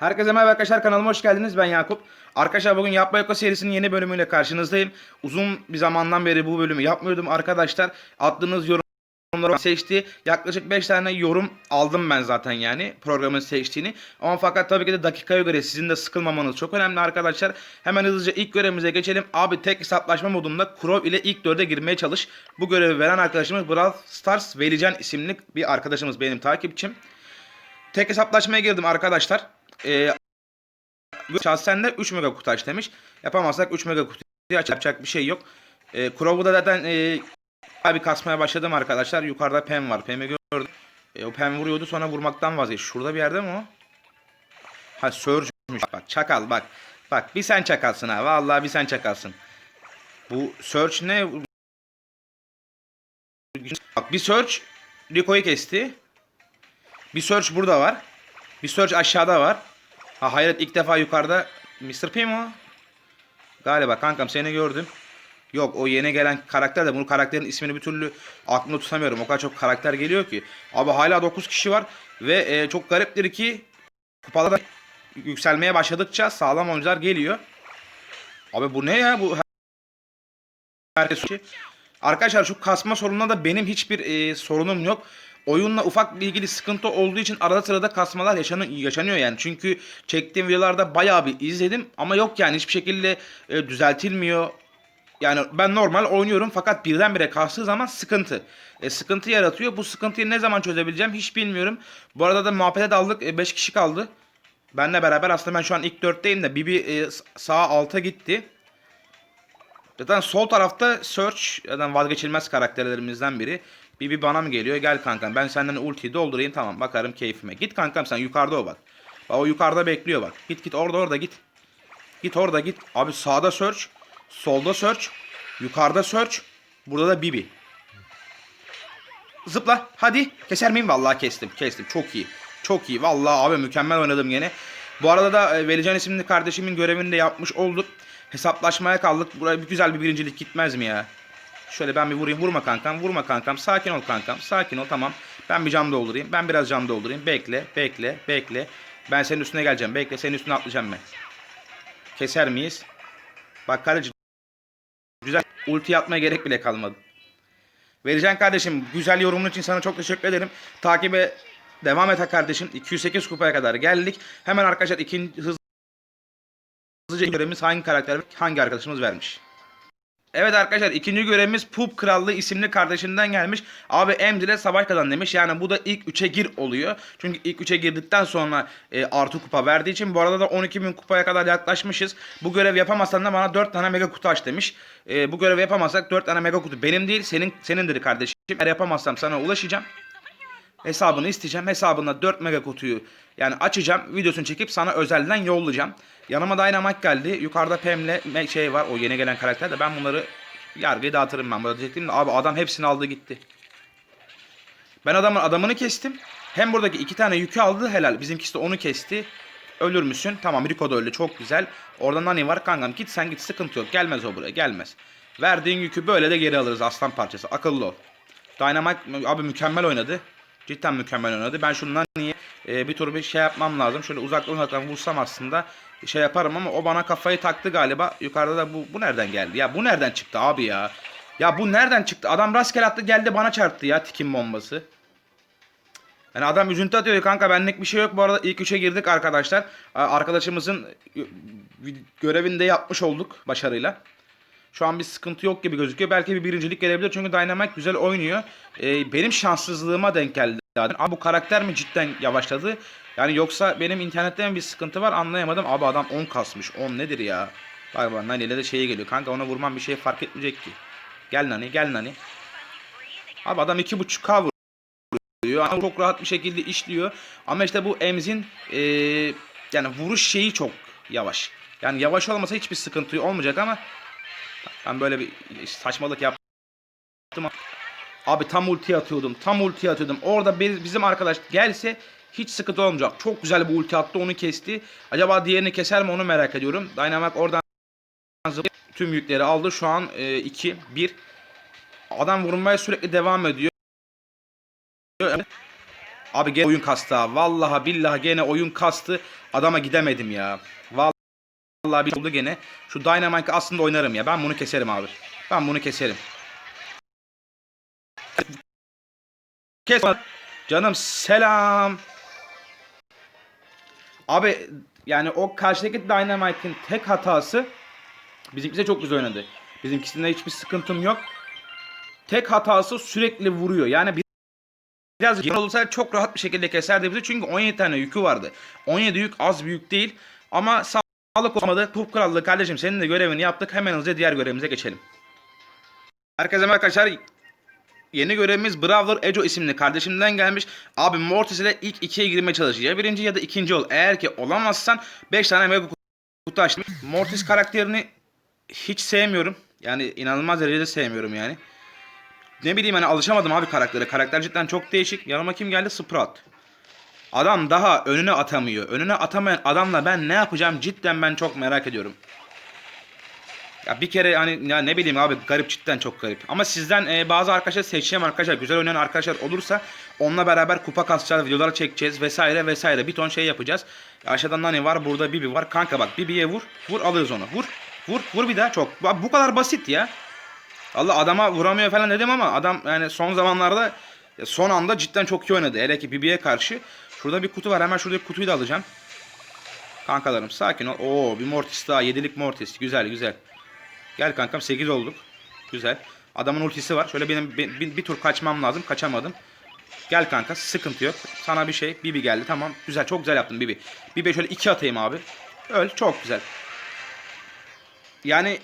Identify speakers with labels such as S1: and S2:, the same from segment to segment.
S1: Herkese merhaba arkadaşlar kanalıma hoş geldiniz. Ben Yakup. Arkadaşlar bugün Yapma Yoka serisinin yeni bölümüyle karşınızdayım. Uzun bir zamandan beri bu bölümü yapmıyordum arkadaşlar. Attığınız yorumları seçti. Yaklaşık 5 tane yorum aldım ben zaten yani programın seçtiğini. Ama fakat tabii ki de dakikaya göre sizin de sıkılmamanız çok önemli arkadaşlar. Hemen hızlıca ilk görevimize geçelim. Abi tek hesaplaşma modunda Crow ile ilk dörde girmeye çalış. Bu görevi veren arkadaşımız Brawl Stars Velican isimli bir arkadaşımız benim takipçim. Tek hesaplaşmaya girdim arkadaşlar. Ee, şahsen de 3 mega kutu aç demiş. Yapamazsak 3 mega kutu aç yapacak bir şey yok. Ee, Crow'u da zaten e, abi kasmaya başladım arkadaşlar. Yukarıda Pem var. Pem'i gördüm. E, o Pem vuruyordu sonra vurmaktan vazgeçti. Şurada bir yerde mi o? Ha Surge'müş. Bak çakal bak. Bak bir sen çakalsın ha. Vallahi bir sen çakalsın. Bu Surge ne? Bak bir Surge Rico'yu kesti. Bir Surge burada var. Bir Surge aşağıda var. Ha hayret ilk defa yukarıda. Mr. P mi o? Galiba kankam seni gördüm. Yok o yeni gelen karakter de bunu karakterin ismini bir türlü aklımda tutamıyorum. O kadar çok karakter geliyor ki. Abi hala 9 kişi var ve e, çok gariptir ki kupada yükselmeye başladıkça sağlam oyuncular geliyor. Abi bu ne ya bu herkes Arkadaşlar şu kasma sorununa da benim hiçbir e, sorunum yok. Oyunla ufak bir ilgili sıkıntı olduğu için arada sırada kasmalar yaşanıyor, yani. Çünkü çektiğim videolarda bayağı bir izledim ama yok yani hiçbir şekilde e, düzeltilmiyor. Yani ben normal oynuyorum fakat birdenbire kastığı zaman sıkıntı. E, sıkıntı yaratıyor. Bu sıkıntıyı ne zaman çözebileceğim hiç bilmiyorum. Bu arada da muhabbete daldık. 5 kişi kaldı. Benle beraber aslında ben şu an ilk 4'teyim de Bibi e, sağa alta gitti. Zaten sol tarafta Search zaten vazgeçilmez karakterlerimizden biri. Bibi bana mı geliyor? Gel kankam ben senden ultiyi doldurayım tamam bakarım keyfime. Git kankam sen yukarıda o bak. Bak o yukarıda bekliyor bak. Git git orada orada git. Git orada git. Abi sağda Search. Solda Search. Yukarıda Search. Burada da Bibi. Zıpla hadi. Keser miyim? Vallahi kestim. Kestim. Çok iyi. Çok iyi. Vallahi abi mükemmel oynadım yine. Bu arada da e, Velican isimli kardeşimin görevini de yapmış olduk. Hesaplaşmaya kaldık. Buraya bir güzel bir birincilik gitmez mi ya? Şöyle ben bir vurayım. Vurma kankam. Vurma kankam. Sakin ol kankam. Sakin ol tamam. Ben bir cam doldurayım. Ben biraz cam doldurayım. Bekle. Bekle. Bekle. Ben senin üstüne geleceğim. Bekle. Senin üstüne atlayacağım ben. Keser miyiz? Bak kardeşim. Güzel. Ulti atmaya gerek bile kalmadı. Vereceğim kardeşim. Güzel yorumun için sana çok teşekkür ederim. Takibe devam et kardeşim. 208 kupaya kadar geldik. Hemen arkadaşlar ikinci hızlı hızlıca görevimiz hangi karakter hangi arkadaşımız vermiş. Evet arkadaşlar ikinci görevimiz Pup Krallığı isimli kardeşinden gelmiş. Abi Emzile savaş kazan demiş. Yani bu da ilk 3'e gir oluyor. Çünkü ilk 3'e girdikten sonra e, artı kupa verdiği için. Bu arada da 12.000 kupaya kadar yaklaşmışız. Bu görev yapamazsan da bana 4 tane mega kutu aç demiş. E, bu görevi yapamazsak 4 tane mega kutu benim değil senin senindir kardeşim. Eğer yapamazsam sana ulaşacağım. Hesabını isteyeceğim. Hesabına 4 mega kutuyu yani açacağım. Videosunu çekip sana özelden yollayacağım. Yanıma Dynamite geldi. Yukarıda Pam'le şey var. O yeni gelen karakter de ben bunları yargıya dağıtırım ben. Burada diyecektim de abi adam hepsini aldı gitti. Ben adamın adamını kestim. Hem buradaki iki tane yükü aldı helal. Bizimkisi de onu kesti. Ölür müsün? Tamam Rico da öldü çok güzel. Orada Nani var kankam git sen git sıkıntı yok. Gelmez o buraya gelmez. Verdiğin yükü böyle de geri alırız aslan parçası. Akıllı ol. Dynamite abi mükemmel oynadı. Cidden mükemmel oynadı. Ben şundan niye e, bir tur bir şey yapmam lazım. Şöyle uzaktan uzaktan vursam aslında şey yaparım ama o bana kafayı taktı galiba. Yukarıda da bu bu nereden geldi? Ya bu nereden çıktı abi ya? Ya bu nereden çıktı? Adam rastgele attı geldi bana çarptı ya tikim bombası. Yani adam üzüntü atıyor kanka benlik bir şey yok. Bu arada ilk üçe girdik arkadaşlar. Arkadaşımızın görevini de yapmış olduk başarıyla. Şu an bir sıkıntı yok gibi gözüküyor. Belki bir birincilik gelebilir çünkü Dynamite güzel oynuyor. Ee, benim şanssızlığıma denk geldi. Abi bu karakter mi cidden yavaşladı? Yani yoksa benim internette mi bir sıkıntı var anlayamadım. Abi adam 10 kasmış. 10 nedir ya? Bak bak Nani ile de şeye geliyor. Kanka ona vurmam bir şey fark etmeyecek ki. Gel Nani gel Nani. Abi adam 2.5k vuruyor. Ama çok rahat bir şekilde işliyor. Ama işte bu Emz'in ee, yani vuruş şeyi çok yavaş. Yani yavaş olmasa hiçbir sıkıntı olmayacak ama ben böyle bir saçmalık yaptım. Abi tam ulti atıyordum. Tam ulti atıyordum. Orada bizim arkadaş gelse hiç sıkıntı olmayacak. Çok güzel bir ulti attı. Onu kesti. Acaba diğerini keser mi onu merak ediyorum. Dynamite oradan tüm yükleri aldı. Şu an 2 e, 1 Adam vurmaya sürekli devam ediyor. Abi gene oyun kastı ha. Vallahi billahi gene oyun kastı. Adama gidemedim ya. Vallahi bir oldu gene. Şu Dynamite'ı aslında oynarım ya. Ben bunu keserim abi. Ben bunu keserim. Kes. Canım selam. Abi yani o karşıdaki Dynamite'in tek hatası bizimkisi çok güzel oynadı. Bizimkisinde hiçbir sıkıntım yok. Tek hatası sürekli vuruyor. Yani bir- biraz yakın olsaydı çok rahat bir şekilde keserdi bizi. Çünkü 17 tane yükü vardı. 17 yük az bir yük değil. Ama sağlık olmadı. Top krallığı kardeşim senin de görevini yaptık. Hemen hızlıca diğer görevimize geçelim. Herkese merhaba arkadaşlar. Yeni görevimiz Brawler Ejo isimli kardeşimden gelmiş. Abi Mortis ile ilk ikiye girmeye çalış. Ya birinci ya da ikinci ol. Eğer ki olamazsan 5 tane mega kutu açtım. Mortis karakterini hiç sevmiyorum. Yani inanılmaz derecede sevmiyorum yani. Ne bileyim hani alışamadım abi karaktere. Karakter cidden çok değişik. Yanıma kim geldi? Sprout. Adam daha önüne atamıyor. Önüne atamayan adamla ben ne yapacağım cidden ben çok merak ediyorum. Ya bir kere hani ya ne bileyim abi garip cidden çok garip. Ama sizden e, bazı arkadaşlar seçeceğim arkadaşlar güzel oynayan arkadaşlar olursa onunla beraber kupa kasacağız, videolar çekeceğiz vesaire vesaire. Bir ton şey yapacağız. Aşağıdan Nani var, burada Bibi var. Kanka bak Bibi'ye vur. Vur alırız onu. Vur. Vur. Vur bir daha çok. Bu kadar basit ya. Allah adama vuramıyor falan dedim ama adam yani son zamanlarda son anda cidden çok iyi oynadı. Hele ki Bibi'ye karşı. Şurada bir kutu var. Hemen şuradaki kutuyu da alacağım. Kankalarım sakin ol. Oo bir Mortis daha. Yedilik Mortis. Güzel güzel. Gel kankam 8 olduk. Güzel. Adamın ultisi var. Şöyle benim bir, bir, bir tur kaçmam lazım. Kaçamadım. Gel kanka sıkıntı yok. Sana bir şey. Bibi geldi tamam. Güzel çok güzel yaptın Bibi. Bibi şöyle 2 atayım abi. Öl çok güzel. Yani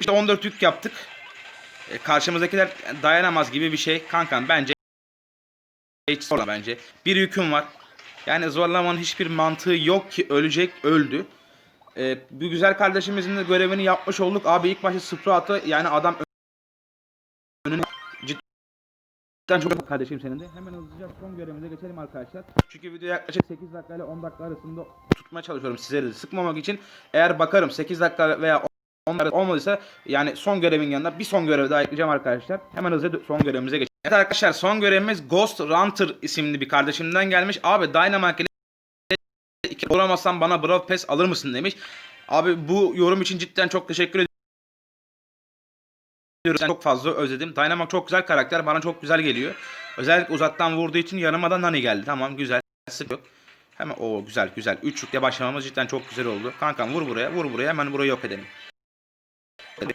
S1: işte 14 yük yaptık. E, karşımızdakiler dayanamaz gibi bir şey. Kankam bence hiç zorla bence. Bir yüküm var. Yani zorlamanın hiçbir mantığı yok ki ölecek öldü. Ee, bu güzel kardeşimizin de görevini yapmış olduk. Abi ilk başta Sprout'u yani adam önüne cidden çok kardeşim senin de. Hemen hızlıca son görevimize geçelim arkadaşlar. Çünkü video yaklaşık 8 dakika ile 10 dakika arasında tutmaya çalışıyorum sizleri sıkmamak için. Eğer bakarım 8 dakika veya 10 dakika olmadıysa yani son görevin yanına bir son görev daha ekleyeceğim arkadaşlar. Hemen hızlıca son görevimize geçelim. Evet arkadaşlar son görevimiz Ghost Runter isimli bir kardeşimden gelmiş. Abi Dynamite iki olamazsan bana Brawl Pass alır mısın demiş. Abi bu yorum için cidden çok teşekkür ediyorum. Çok fazla özledim. Dynamite çok güzel karakter. Bana çok güzel geliyor. Özellikle uzaktan vurduğu için yanıma da Nani geldi. Tamam güzel. Sık yok. Hemen o güzel güzel. Üçlükle başlamamız cidden çok güzel oldu. Kankam vur buraya vur buraya hemen burayı yok edelim.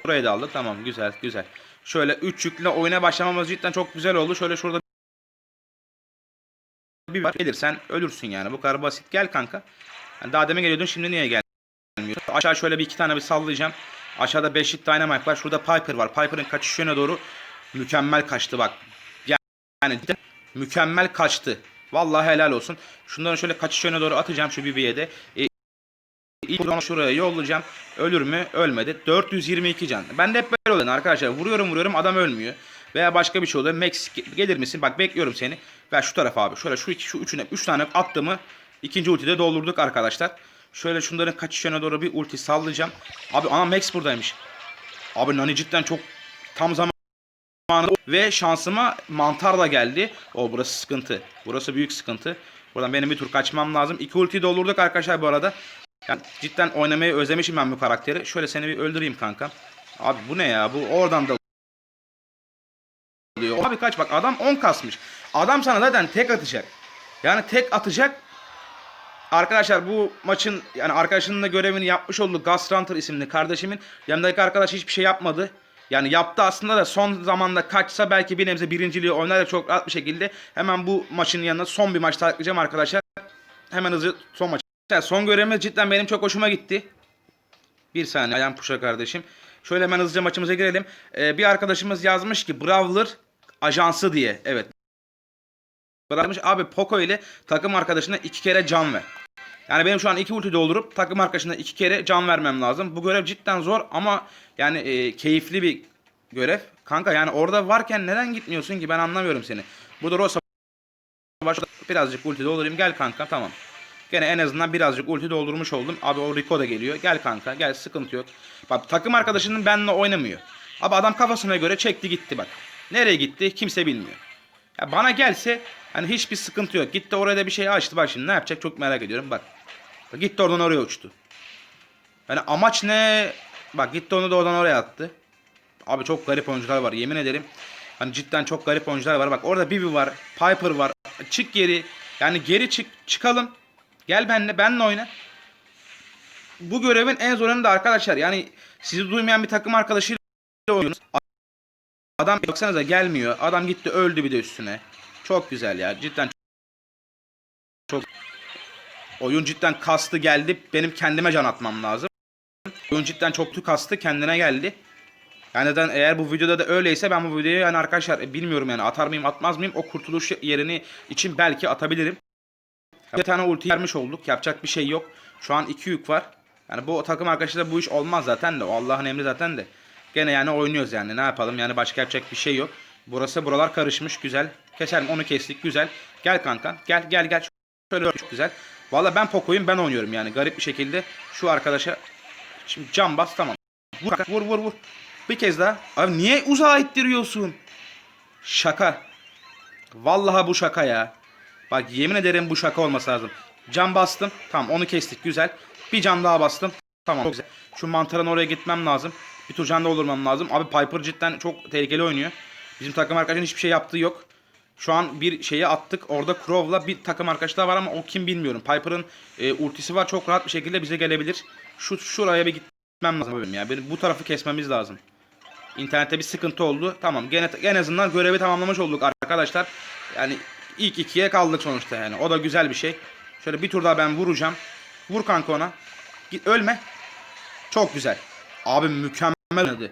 S1: Burayı da aldık. Tamam güzel güzel. Şöyle üç yükle oyuna başlamamız cidden çok güzel oldu. Şöyle şurada bir var. Gelirsen ölürsün yani. Bu kadar basit. Gel kanka. Daha demin geliyordun şimdi niye gelmiyorsun? Aşağı şöyle bir iki tane bir sallayacağım. Aşağıda 5 hit Dynamite var. Şurada Piper var. Piper'ın kaçış yöne doğru mükemmel kaçtı bak. Yani mükemmel kaçtı. Vallahi helal olsun. Şunların şöyle kaçış yöne doğru atacağım şu BB'ye de. E, ilk onu şuraya yollayacağım. Ölür mü? Ölmedi. 422 can. Ben de hep böyle oluyor arkadaşlar. Vuruyorum vuruyorum adam ölmüyor. Veya başka bir şey oluyor. Max gelir misin? Bak bekliyorum seni. Ver şu tarafa abi. Şöyle şu iki şu üçüne üç tane attığımı ikinci ultide doldurduk arkadaşlar. Şöyle şunların kaçış yöne doğru bir ulti sallayacağım. Abi ana Max buradaymış. Abi Nani cidden çok tam zaman ve şansıma mantar da geldi. O burası sıkıntı. Burası büyük sıkıntı. Buradan benim bir tur kaçmam lazım. İki ultiyi doldurduk arkadaşlar bu arada. Yani cidden oynamayı özlemişim ben bu karakteri. Şöyle seni bir öldüreyim kanka. Abi bu ne ya? Bu oradan da kaç bak adam 10 kasmış. Adam sana zaten tek atacak. Yani tek atacak. Arkadaşlar bu maçın yani arkadaşının da görevini yapmış oldu. Gus Runter isimli kardeşimin. Yanındaki arkadaş hiçbir şey yapmadı. Yani yaptı aslında da son zamanda kaçsa belki bir nebze birinciliği oynar da çok rahat bir şekilde. Hemen bu maçın yanına son bir maç taklayacağım arkadaşlar. Hemen hızlı son maç. Son görevimiz cidden benim çok hoşuma gitti. Bir saniye ayağım puşa kardeşim. Şöyle hemen hızlıca maçımıza girelim. Ee, bir arkadaşımız yazmış ki Brawler ajansı diye. Evet. Bırakmış abi Poco ile takım arkadaşına iki kere can ver. Yani benim şu an iki ulti doldurup takım arkadaşına iki kere can vermem lazım. Bu görev cidden zor ama yani e, keyifli bir görev. Kanka yani orada varken neden gitmiyorsun ki ben anlamıyorum seni. Burada Rosa başta birazcık ulti doldurayım. Gel kanka tamam. Gene en azından birazcık ulti doldurmuş oldum. Abi o Rico da geliyor. Gel kanka gel sıkıntı yok. Bak takım arkadaşının benimle oynamıyor. Abi adam kafasına göre çekti gitti bak. Nereye gitti kimse bilmiyor. Ya bana gelse hani hiçbir sıkıntı yok. Gitti oraya da bir şey açtı. Bak şimdi ne yapacak çok merak ediyorum. Bak. Bak Gitti oradan oraya uçtu. Yani amaç ne? Bak gitti onu da oradan oraya attı. Abi çok garip oyuncular var yemin ederim. Hani cidden çok garip oyuncular var. Bak orada Bibi var. Piper var. Çık geri. Yani geri çık. Çıkalım. Gel benle. Benle oyna. Bu görevin en zorunu da arkadaşlar. Yani sizi duymayan bir takım arkadaşıyla oynuyorsunuz. Adam baksanıza gelmiyor. Adam gitti öldü bir de üstüne. Çok güzel ya. Cidden çok Oyun cidden kastı geldi. Benim kendime can atmam lazım. Oyun cidden çok kastı. Kendine geldi. Yani neden eğer bu videoda da öyleyse ben bu videoyu yani arkadaşlar e, bilmiyorum yani atar mıyım atmaz mıyım o kurtuluş yerini için belki atabilirim. Bir tane ulti vermiş olduk. Yapacak bir şey yok. Şu an iki yük var. Yani bu takım arkadaşlar bu iş olmaz zaten de. Allah'ın emri zaten de. Gene yani oynuyoruz yani. Ne yapalım yani başka yapacak bir şey yok. Burası buralar karışmış güzel. Keselim onu kestik güzel. Gel kanka. Gel gel gel. Şöyle çok güzel. Valla ben Poco'yum ben oynuyorum yani. Garip bir şekilde şu arkadaşa şimdi cam bas tamam. Vur vur vur vur. Bir kez daha. Abi niye uzağa ittiriyorsun? Şaka. Vallahi bu şaka ya. Bak yemin ederim bu şaka olması lazım. Cam bastım. Tamam onu kestik güzel. Bir cam daha bastım. Tamam çok güzel. Şu mantarın oraya gitmem lazım. Bir tur can doldurmam lazım. Abi Piper cidden çok tehlikeli oynuyor. Bizim takım arkadaşın hiçbir şey yaptığı yok. Şu an bir şeyi attık. Orada Crow'la bir takım arkadaşlar var ama o kim bilmiyorum. Piper'ın e, ultisi var. Çok rahat bir şekilde bize gelebilir. Şu şuraya bir gitmem lazım benim ya. Bu tarafı kesmemiz lazım. İnternette bir sıkıntı oldu. Tamam gene en azından görevi tamamlamış olduk arkadaşlar. Yani ilk ikiye kaldık sonuçta yani. O da güzel bir şey. Şöyle bir tur daha ben vuracağım. Vur kanka ona. Git ölme. Çok güzel. Abi mükemmel oynadı.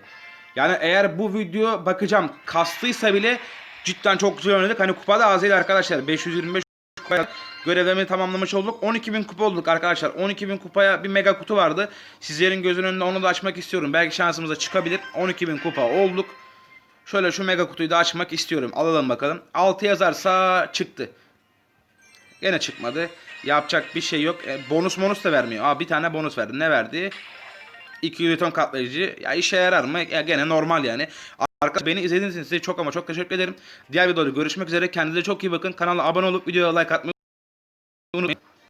S1: Yani eğer bu video bakacağım kastıysa bile cidden çok güzel oynadık. Hani kupada az değil arkadaşlar. 525 kupaya görevlerimi tamamlamış olduk. 12.000 kupa olduk arkadaşlar. 12.000 kupaya bir mega kutu vardı. Sizlerin gözünün önünde onu da açmak istiyorum. Belki şansımıza çıkabilir. 12.000 kupa olduk. Şöyle şu mega kutuyu da açmak istiyorum. Alalım bakalım. 6 yazarsa çıktı. Gene çıkmadı. Yapacak bir şey yok. E, bonus bonus da vermiyor. Aa bir tane bonus verdi. Ne verdi? 2 Newton katlayıcı. Ya işe yarar mı? Ya gene normal yani. Arkadaşlar beni izlediğiniz için size çok ama çok teşekkür ederim. Diğer videoda görüşmek üzere. Kendinize çok iyi bakın. Kanala abone olup videoya like atmayı unutmayın.